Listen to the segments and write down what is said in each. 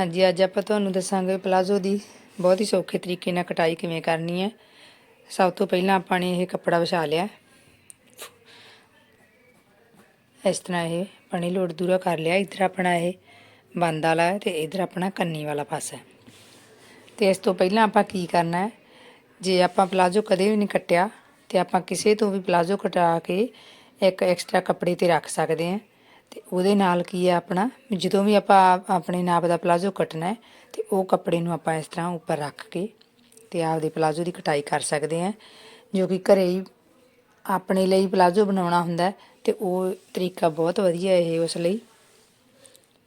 ਹਾਂਜੀ, ਅੱਜ ਆਪਾਂ ਤੁਹਾਨੂੰ ਦੱਸਾਂਗੇ ਪਲਾਜ਼ੋ ਦੀ ਬਹੁਤ ਹੀ ਸੌਖੇ ਤਰੀਕੇ ਨਾਲ ਕਟਾਈ ਕਿਵੇਂ ਕਰਨੀ ਹੈ। ਸਭ ਤੋਂ ਪਹਿਲਾਂ ਆਪਾਂ ਨੇ ਇਹ ਕੱਪੜਾ ਵਿਛਾ ਲਿਆ। ਇਸ ਤਰ੍ਹਾਂ ਇਹ ਪਣੀ ਲੋੜ ਦੂਰਾ ਕਰ ਲਿਆ। ਇੱਧਰ ਆਪਣਾ ਇਹ ਬੰਦ ਵਾਲਾ ਹੈ ਤੇ ਇੱਧਰ ਆਪਣਾ ਕੰਨੀ ਵਾਲਾ ਪਾਸਾ ਹੈ। ਤੇ ਇਸ ਤੋਂ ਪਹਿਲਾਂ ਆਪਾਂ ਕੀ ਕਰਨਾ ਹੈ? ਜੇ ਆਪਾਂ ਪਲਾਜ਼ੋ ਕਦੇ ਵੀ ਨਹੀਂ ਕੱਟਿਆ ਤੇ ਆਪਾਂ ਕਿਸੇ ਤੋਂ ਵੀ ਪਲਾਜ਼ੋ ਕਟਾ ਕੇ ਇੱਕ ਐਕਸਟਰਾ ਕੱਪੜੇ ਤੇ ਰੱਖ ਸਕਦੇ ਹਾਂ। ਤੇ ਉਹਦੇ ਨਾਲ ਕੀ ਹੈ ਆਪਣਾ, ਜਦੋਂ ਵੀ ਆਪਾਂ ਆਪਣੇ ਨਾਪ ਦਾ ਪਲਾਜ਼ੋ ਕੱਟਣਾ ਹੈ, ਤੇ ਉਹ ਕੱਪੜੇ ਨੂੰ ਆਪਾਂ ਇਸ ਤਰ੍ਹਾਂ ਉੱਪਰ ਰੱਖ ਕੇ ਤੇ ਆਪਦੇ ਪਲਾਜ਼ੋ ਦੀ ਕਟਾਈ ਕਰ ਸਕਦੇ ਹਾਂ, ਜੋ ਕਿ ਘਰੇ ਹੀ ਆਪਣੇ ਲਈ ਪਲਾਜ਼ੋ ਬਣਾਉਣਾ ਹੁੰਦਾ ਹੈ, ਤੇ ਉਹ ਤਰੀਕਾ ਬਹੁਤ ਵਧੀਆ ਇਹ ਉਸ ਲਈ,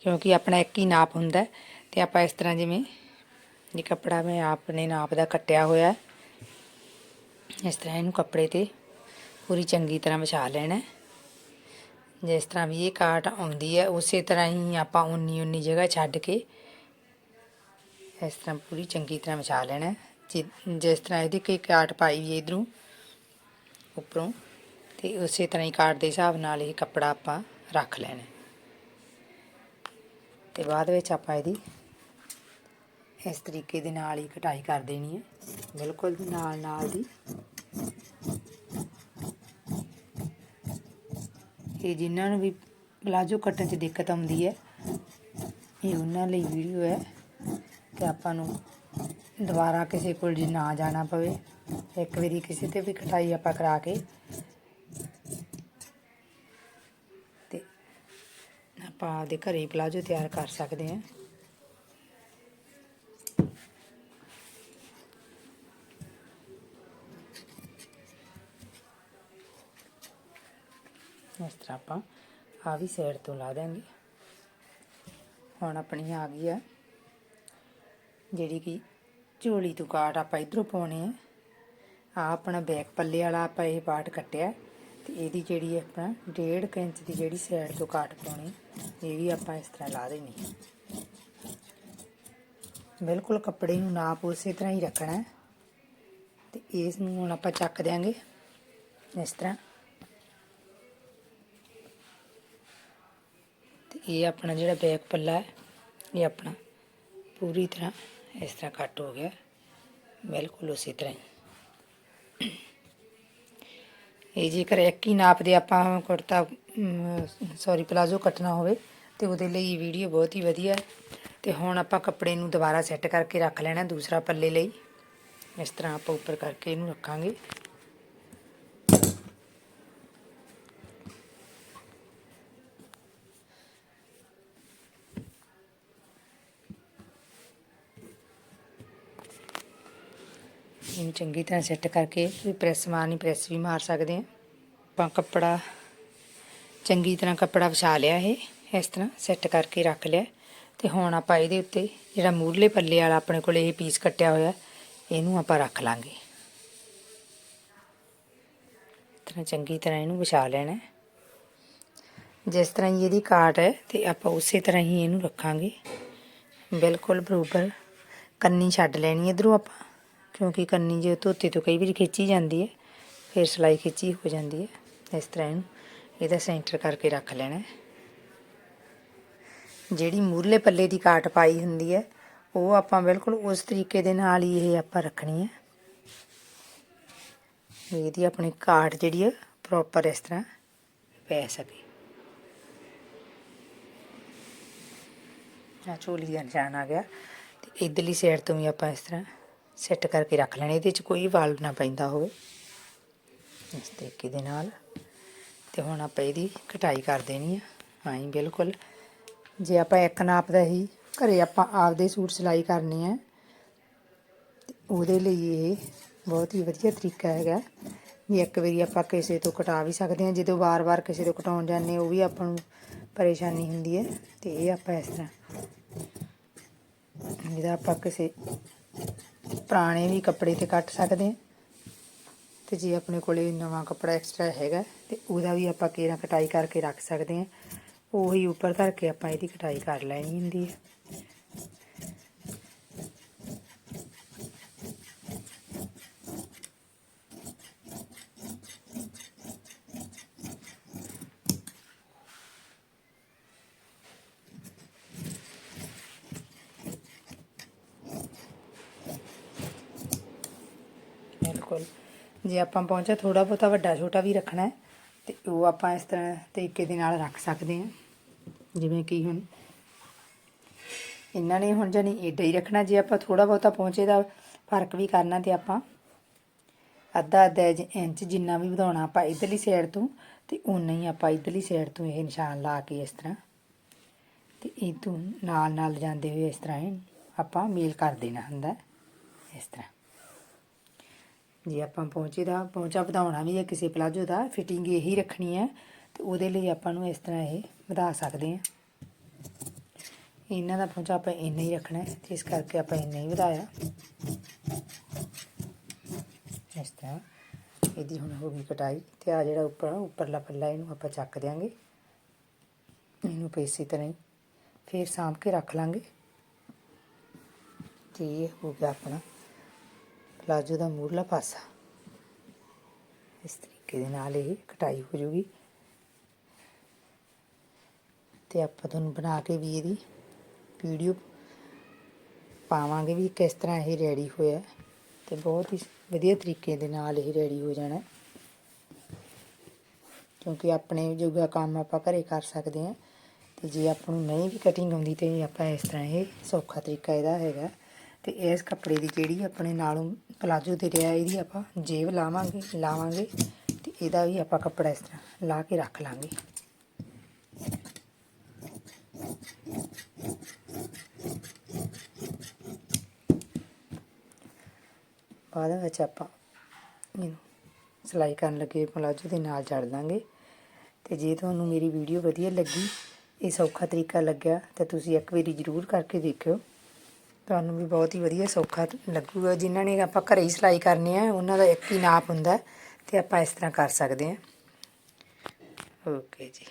ਕਿਉਂਕਿ ਆਪਣਾ ਇੱਕ ਹੀ ਨਾਪ ਹੁੰਦਾ ਹੈ, ਤੇ ਆਪਾਂ ਇਸ ਤਰ੍ਹਾਂ ਜਿਵੇਂ ਇਹ ਕੱਪੜਾ ਮੈਂ ਆਪਣੇ ਨਾਪ ਦਾ ਕੱਟਿਆ ਹੋਇਆ ਇਸ ਤਰ੍ਹਾਂ ਇਹਨੂੰ ਕੱਪੜੇ ਤੇ ਪੂਰੀ ਚੰਗੀ ਤਰ੍ਹਾਂ ਵਿਛਾ ਲੈਣਾ ਜਿਸ ਤਰ੍ਹਾਂ ਵੀ ਇਹ ਕਾਟ ਆਉਂਦੀ ਹੈ, ਉਸੇ ਤਰ੍ਹਾਂ ਹੀ ਆਪਾਂ ਉਨੀ ਉਨੀ ਜਗ੍ਹਾ ਛੱਡ ਕੇ ਇਸ ਤਰ੍ਹਾਂ ਪੂਰੀ ਚੰਗੀ ਤਰ੍ਹਾਂ ਵਿਛਾ ਲੈਣਾ ਹੈ। ਜਿਸ ਤਰ੍ਹਾਂ ਇਹਦੀ ਕੋਈ ਕਾਟ ਪਾਈ ਵੀ ਇਧਰੋਂ, ਉੱਪਰੋਂ, ਤੇ ਉਸੇ ਤਰ੍ਹਾਂ ਹੀ ਕਾਟ ਦੇ ਹਿਸਾਬ ਨਾਲ ਇਹ ਕੱਪੜਾ ਆਪਾਂ ਰੱਖ ਲੈਣਾ ਹੈ। ਤੇ ਬਾਅਦ ਵਿੱਚ ਆਪਾਂ ਇਹਦੀ ਇਸ ਤਰੀਕੇ ਦੇ ਨਾਲ ਹੀ ਕਟਾਈ ਕਰ ਦੇਣੀ ਹੈ ਬਿਲਕੁਲ ਨਾਲ ਨਾਲ ਦੀ ਇਹ ਜਿਨ੍ਹਾਂ ਨੂੰ ਵੀ ਪਲਾਜੋ ਕੱਟਣ 'ਚ ਦਿੱਕਤ ਆਉਂਦੀ ਹੈ, ਇਹ ਉਹਨਾਂ ਲਈ ਵੀਡੀਓ ਹੈ ਕਿ ਆਪਾਂ ਨੂੰ ਦੁਬਾਰਾ ਕਿਸੇ ਕੋਲ ਜੇ ਨਾ ਜਾਣਾ ਪਵੇ, ਇੱਕ ਵਾਰੀ ਕਿਸੇ ਤੇ ਵੀ ਕਟਾਈ ਆਪਾਂ ਕਰਾ ਕੇ ਤੇ ਆਪਾਂ ਆਪਦੇ ਘਰੇ ਪਲਾਜੋ ਤਿਆਰ ਕਰ ਸਕਦੇ ਹਾਂ। ਇਸ ਤਰ੍ਹਾਂ ਆਪਾਂ ਆ। ਵੀ ਸਾਈਡ ਤੋਂ ਲਾ ਦਾਂਗੇ ਹੁਣ ਆਪਣੀ ਆ ਗਈ ਆ ਜਿਹੜੀ ਕਿ ਝੋਲੀ ਤੋਂ ਕਾਟ ਆਪਾਂ ਇਧਰੋਂ ਪਾਉਣੇ ਆ। ਆ ਆਪਣਾ ਬੈਕ ਪੱਲੇ ਵਾਲਾ ਆਪਾਂ ਇਹ ਪਾਰਟ ਕੱਟਿਆ ਤੇ ਇਹਦੀ ਜਿਹੜੀ ਹੈ ਆਪਣਾ 1.5 ਇੰਚ ਦੀ ਜਿਹੜੀ ਸਾਈਡ ਤੋਂ ਕਾਟ ਪਾਉਣੀ, ਇਹ ਵੀ ਆਪਾਂ ਇਸ ਤਰ੍ਹਾਂ ਲਾ ਦੇਣੀ ਬਿਲਕੁਲ ਕੱਪੜੇ ਨੂੰ ਨਾਪ ਉਸੇ ਤਰ੍ਹਾਂ ਹੀ ਰੱਖਣਾ ਹੈ ਤੇ ਇਸ ਨੂੰ ਹੁਣ ਆਪਾਂ ਚੱਕ ਦਿਆਂਗੇ ਇਸ ਤਰ੍ਹਾਂ। ਇਹ ਆਪਣਾ ਜਿਹੜਾ ਬੈਕ ਪੱਲਾ ਹੈ, ਇਹ ਆਪਣਾ ਪੂਰੀ ਤਰ੍ਹਾਂ ਇਸ ਤਰ੍ਹਾਂ ਕੱਟ ਹੋ ਗਿਆ। ਬਿਲਕੁਲ ਉਸੇ ਤਰ੍ਹਾਂ ਹੀ। ਇਹ ਜੇਕਰ ਇੱਕ ਹੀ ਨਾਪ ਦੇ ਆਪਾਂ ਕੁੜਤਾ ਸੌਰੀ ਪਲਾਜ਼ੋ ਕੱਟਣਾ ਹੋਵੇ, ਤੇ ਉਹਦੇ ਲਈ ਵੀਡੀਓ ਬਹੁਤ ਹੀ ਵਧੀਆ ਹੈ। ਤੇ ਹੁਣ ਆਪਾਂ ਕੱਪੜੇ ਨੂੰ ਦੁਬਾਰਾ ਸੈੱਟ ਕਰਕੇ ਰੱਖ ਲੈਣਾ ਦੂਸਰਾ ਪੱਲੇ ਲਈ। ਇਸ ਤਰ੍ਹਾਂ ਆਪਾਂ ਉੱਪਰ ਕਰਕੇ ਇਹਨੂੰ ਰੱਖਾਂਗੇ। ਇਹਨੂੰ ਚੰਗੀ ਤਰ੍ਹਾਂ ਸੈੱਟ ਕਰਕੇ ਵੀ ਪ੍ਰੈਸ ਮਾਰਨੀ ਪ੍ਰੈਸ ਵੀ ਮਾਰ ਸਕਦੇ ਹਾਂ ਆਪਾਂ ਕੱਪੜਾ ਚੰਗੀ ਤਰ੍ਹਾਂ ਕੱਪੜਾ ਵਿਛਾ ਲਿਆ ਇਹ, ਇਸ ਤਰ੍ਹਾਂ ਸੈੱਟ ਕਰਕੇ ਰੱਖ ਲਿਆ। ਤੇ ਹੁਣ ਆਪਾਂ ਇਹਦੇ ਉੱਤੇ ਜਿਹੜਾ ਮੂਰਲੇ ਪੱਲੇ ਵਾਲਾ ਆਪਣੇ ਕੋਲ ਇਹ ਪੀਸ ਕੱਟਿਆ ਹੋਇਆ, ਇਹਨੂੰ ਆਪਾਂ ਰੱਖ ਲਾਂਗੇ। ਇਸ ਤਰ੍ਹਾਂ ਚੰਗੀ ਤਰ੍ਹਾਂ ਇਹਨੂੰ ਵਿਛਾ ਲੈਣਾ ਜਿਸ ਤਰ੍ਹਾਂ ਹੀ ਇਹਦੀ ਕਾਟ ਹੈ ਤੇ ਆਪਾਂ ਉਸੇ ਤਰ੍ਹਾਂ ਹੀ ਇਹਨੂੰ ਰੱਖਾਂਗੇ। ਬਿਲਕੁਲ ਬਰੋਬਰ ਕੰਨੀ ਛੱਡ ਲੈਣੀ, ਇਧਰੋਂ ਆਪਾਂ ਕਿਉਂਕਿ ਕੰਨੀ ਜੇ ਧੋਤੇ ਤੋਂ ਕਈ ਵਾਰੀ ਖਿੱਚੀ ਜਾਂਦੀ ਹੈ, ਫਿਰ ਸਲਾਈ ਖਿੱਚੀ ਹੋ ਜਾਂਦੀ ਹੈ। ਇਸ ਤਰ੍ਹਾਂ ਇਹਨੂੰ ਇਹਦਾ ਸੈਂਟਰ ਕਰਕੇ ਰੱਖ ਲੈਣਾ ਜਿਹੜੀ ਮੂਰਲੇ ਪੱਲੇ ਦੀ ਕਾਟ ਪਾਈ ਹੁੰਦੀ ਹੈ, ਉਹ ਆਪਾਂ ਬਿਲਕੁਲ ਉਸ ਤਰੀਕੇ ਦੇ ਨਾਲ ਹੀ ਇਹ ਆਪਾਂ ਰੱਖਣੀ ਹੈ। ਇਹਦੀ ਆਪਣੀ ਕਾਟ ਜਿਹੜੀ ਹੈ ਪ੍ਰੋਪਰ ਇਸ ਤਰ੍ਹਾਂ ਪੈ ਸਕੇ। ਆ ਚੋਲੀ ਦਾ ਨਿਸ਼ਾਨ ਆ ਗਿਆ। ਤੇ ਇਧਰਲੀ ਸਾਈਡ ਤੋਂ ਵੀ ਆਪਾਂ ਇਸ ਤਰ੍ਹਾਂ ਸੈੱਟ ਕਰਕੇ ਰੱਖ ਲੈਣੇ, ਇਹਦੇ 'ਚ ਕੋਈ ਵਾਲ ਨਾ ਪੈਂਦਾ ਹੋਵੇ। ਇਸ ਤਰੀਕੇ ਦੇ ਨਾਲ। ਤੇ ਹੁਣ ਆਪਾਂ ਇਹਦੀ ਕਟਾਈ ਕਰ ਦੇਣੀ ਆ, ਹਾਂ ਬਿਲਕੁਲ। ਜੇ ਆਪਾਂ ਇੱਕ ਨਾਪ ਦਾ ਹੀ ਘਰੇ ਆਪਾਂ ਆਪਦੇ ਸੂਟ ਸਿਲਾਈ ਕਰਨੀ ਹੈ ਉਹਦੇ ਲਈ ਇਹ ਬਹੁਤ ਹੀ ਵਧੀਆ ਤਰੀਕਾ ਹੈਗਾ। ਵੀ ਇੱਕ ਵਾਰੀ ਆਪਾਂ ਕਿਸੇ ਤੋਂ ਕਟਾ ਵੀ ਸਕਦੇ ਹਾਂ, ਜਦੋਂ ਵਾਰ-ਵਾਰ ਕਿਸੇ ਤੋਂ ਕਟਾਉਣ ਜਾਂਦੇ ਉਹ ਵੀ ਆਪਾਂ ਨੂੰ ਪਰੇਸ਼ਾਨੀ ਹੁੰਦੀ ਹੈ। ਤੇ ਇਹ ਆਪਾਂ ਇਸ ਤਰ੍ਹਾਂ, ਇਹਦਾ ਆਪਾਂ ਕਿਸੇ ਪੁਰਾਣੇ ਵੀ ਕੱਪੜੇ ਤੇ ਕੱਟ ਸਕਦੇ ਹਾਂ ਤੇ ਜੇ ਆਪਣੇ ਕੋਲੇ ਨਵਾਂ ਕੱਪੜਾ ਐਕਸਟਰਾ ਹੈਗਾ, ਤੇ ਉਹਦਾ ਵੀ ਆਪਾਂ ਕੇਰਾ ਕਟਾਈ ਕਰਕੇ ਰੱਖ ਸਕਦੇ ਹਾਂ ਉਹੀ ਉੱਪਰ ਧਰ ਕੇ ਆਪਾਂ ਇਹਦੀ ਕਟਾਈ ਕਰ ਲੈਣੀ ਹੁੰਦੀ ਹੈ ਜੇ ਆਪਾਂ ਪਹੁੰਚਾ ਥੋੜਾ ਬਹੁਤਾ ਵੱਡਾ ਛੋਟਾ ਵੀ ਰੱਖਣਾ ਹੈ, ਤੇ ਉਹ ਆਪਾਂ ਇਸ ਤਰ੍ਹਾਂ ਤਰੀਕੇ ਦੇ ਨਾਲ ਰੱਖ ਸਕਦੇ ਹਾਂ। ਜਿਵੇਂ ਕਿ ਹੁਣ ਇਹਨਾਂ ਨੇ ਹੁਣ ਜਾਨੀ ਏਡਾ ਹੀ ਰੱਖਣਾ, ਜੇ ਆਪਾਂ ਥੋੜਾ ਬਹੁਤਾ ਪਹੁੰਚੇ ਦਾ ਫ਼ਰਕ ਵੀ ਕਰਨਾ ਤੇ ਆਪਾਂ ਅੱਧਾ ਅੱਧਾ ਇੰਚ- ਇੰਚ ਜਿੰਨਾ ਵੀ ਵਧਾਉਣਾ ਆਪਾਂ ਇਧਰਲੀ ਸਾਈਡ ਤੋਂ ਤੇ ਉਨਾ ਹੀ ਆਪਾਂ ਇਧਰਲੀ ਸਾਈਡ ਤੋਂ ਇਹ ਨਿਸ਼ਾਨ ਲਾ ਕੇ ਇਸ ਤਰ੍ਹਾਂ ਤੇ ਇਹ ਤੋਂ ਨਾਲ ਨਾਲ ਜਾਂਦੇ ਹੋਏ ਇਸ ਤਰ੍ਹਾਂ ਇਹ ਆਪਾਂ ਮੇਲ ਕਰ ਦੇਣਾ ਹੁੰਦਾ ਇਸ ਤਰ੍ਹਾਂ। ਜੇ ਆਪਾਂ ਪਹੁੰਚੇ ਦਾ, ਪਹੁੰਚਾ ਵਧਾਉਣਾ ਵੀ ਹੈ ਕਿਸੇ ਪਲਾਜੋ ਦਾ ਫਿਟਿੰਗ ਇਹੀ ਰੱਖਣੀ ਹੈ, ਤੇ ਉਹਦੇ ਲਈ ਆਪਾਂ ਨੂੰ ਇਸ ਤਰ੍ਹਾਂ ਇਹ ਵਧਾ ਸਕਦੇ ਹਾਂ। ਇਹਨਾਂ ਦਾ ਪਹੁੰਚਾ ਆਪਾਂ ਇੰਨਾ ਹੀ ਰੱਖਣਾ ਹੈ, ਤੇ ਇਸ ਕਰਕੇ ਆਪਾਂ ਇੰਨਾ ਹੀ ਵਧਾਇਆ। ਇਸ ਤਰ੍ਹਾਂ ਇਹਦੀ ਹੁਣ ਹੋ ਗਈ ਕਟਾਈ, ਤੇ ਆ ਜਿਹੜਾ ਉੱਪਰ ਉੱਪਰਲਾ ਪੱਲਾ ਇਹਨੂੰ ਆਪਾਂ ਚੱਕ ਦਿਆਂਗੇ। ਇਹਨੂੰ ਆਪਾਂ ਇਸੇ ਤਰ੍ਹਾਂ ਹੀ ਫੇਰ ਸਾਂਭ ਕੇ ਰੱਖ ਲਾਂਗੇ। ਤੇ ਇਹ ਹੋ ਗਿਆ ਆਪਣਾ ਪਲਾਜੋ ਦਾ ਮੂਰਲਾ ਪਾਸਾ। ਇਸ ਤਰੀਕੇ ਦੇ ਨਾਲ ਇਹ ਕਟਾਈ ਹੋ ਜੂਗੀ। ਤੇ ਆਪਾਂ ਤੁਹਾਨੂੰ ਬਣਾ ਕੇ ਵੀ ਇਹਦੀ ਵੀਡੀਓ ਪਾਵਾਂਗੇ ਵੀ ਕਿਸ ਤਰ੍ਹਾਂ ਇਹ ਰੈਡੀ ਹੋਇਆ ਤੇ ਬਹੁਤ ਹੀ ਵਧੀਆ ਤਰੀਕੇ ਦੇ ਨਾਲ ਇਹ ਰੈਡੀ ਹੋ ਜਾਣਾ ਕਿਉਂਕਿ ਆਪਣੇ ਜੋਗਾ ਕੰਮ ਆਪਾਂ ਘਰੇ ਕਰ ਸਕਦੇ ਹਾਂ। ਤੇ ਜੇ ਆਪਾਂ ਨੂੰ ਨਹੀਂ ਵੀ ਕਟਿੰਗ ਆਉਂਦੀ ਤੇ ਆਪਾਂ ਇਸ ਤਰ੍ਹਾਂ ਇਹ ਸੌਖਾ ਤਰੀਕਾ ਇਹਦਾ ਹੈਗਾ। ਤੇ ਇਸ ਕੱਪੜੇ ਦੀ ਜਿਹੜੀ ਆਪਣੇ ਨਾਲੋਂ ਪਲਾਜੋ ਤੇ ਰਿਹਾ ਇਹਦੀ ਆਪਾਂ ਜੇਬ ਲਾਵਾਂਗੇ ਲਾਵਾਂਗੇ ਤੇ ਇਹਦਾ ਵੀ ਆਪਾਂ ਕੱਪੜਾ ਇਸ ਤਰ੍ਹਾਂ ਲਾ ਕੇ ਰੱਖ ਲਾਂਗੇ। ਬਾਅਦ ਵਿੱਚ ਆਪਾਂ ਇਹਨੂੰ ਸਿਲਾਈ ਕਰਨ ਲੱਗੇ ਪਲਾਜੋ ਦੇ ਨਾਲ ਜੜ ਦਾਂਗੇ ਤੇ ਜੇ ਤੁਹਾਨੂੰ ਮੇਰੀ ਵੀਡੀਓ ਵਧੀਆ ਲੱਗੀ, ਇਹ ਸੌਖਾ ਤਰੀਕਾ ਲੱਗਿਆ, ਤਾਂ ਤੁਸੀਂ ਇੱਕ ਵਾਰੀ ਜ਼ਰੂਰ ਕਰਕੇ ਦੇਖਿਓ। ਤੁਹਾਨੂੰ ਵੀ ਬਹੁਤ ਹੀ ਵਧੀਆ ਸੌਖਾ ਲੱਗੂਗਾ। ਜਿਨ੍ਹਾਂ ਨੇ ਆਪਾਂ ਘਰੇ ਹੀ ਸਿਲਾਈ ਕਰਨੀ ਹੈ, ਉਹਨਾਂ ਦਾ ਇੱਕ ਹੀ ਨਾਪ ਹੁੰਦਾ ਹੈ ਤੇ ਆਪਾਂ ਇਸ ਤਰ੍ਹਾਂ ਕਰ ਸਕਦੇ ਹਾਂ। ਓਕੇ ਜੀ।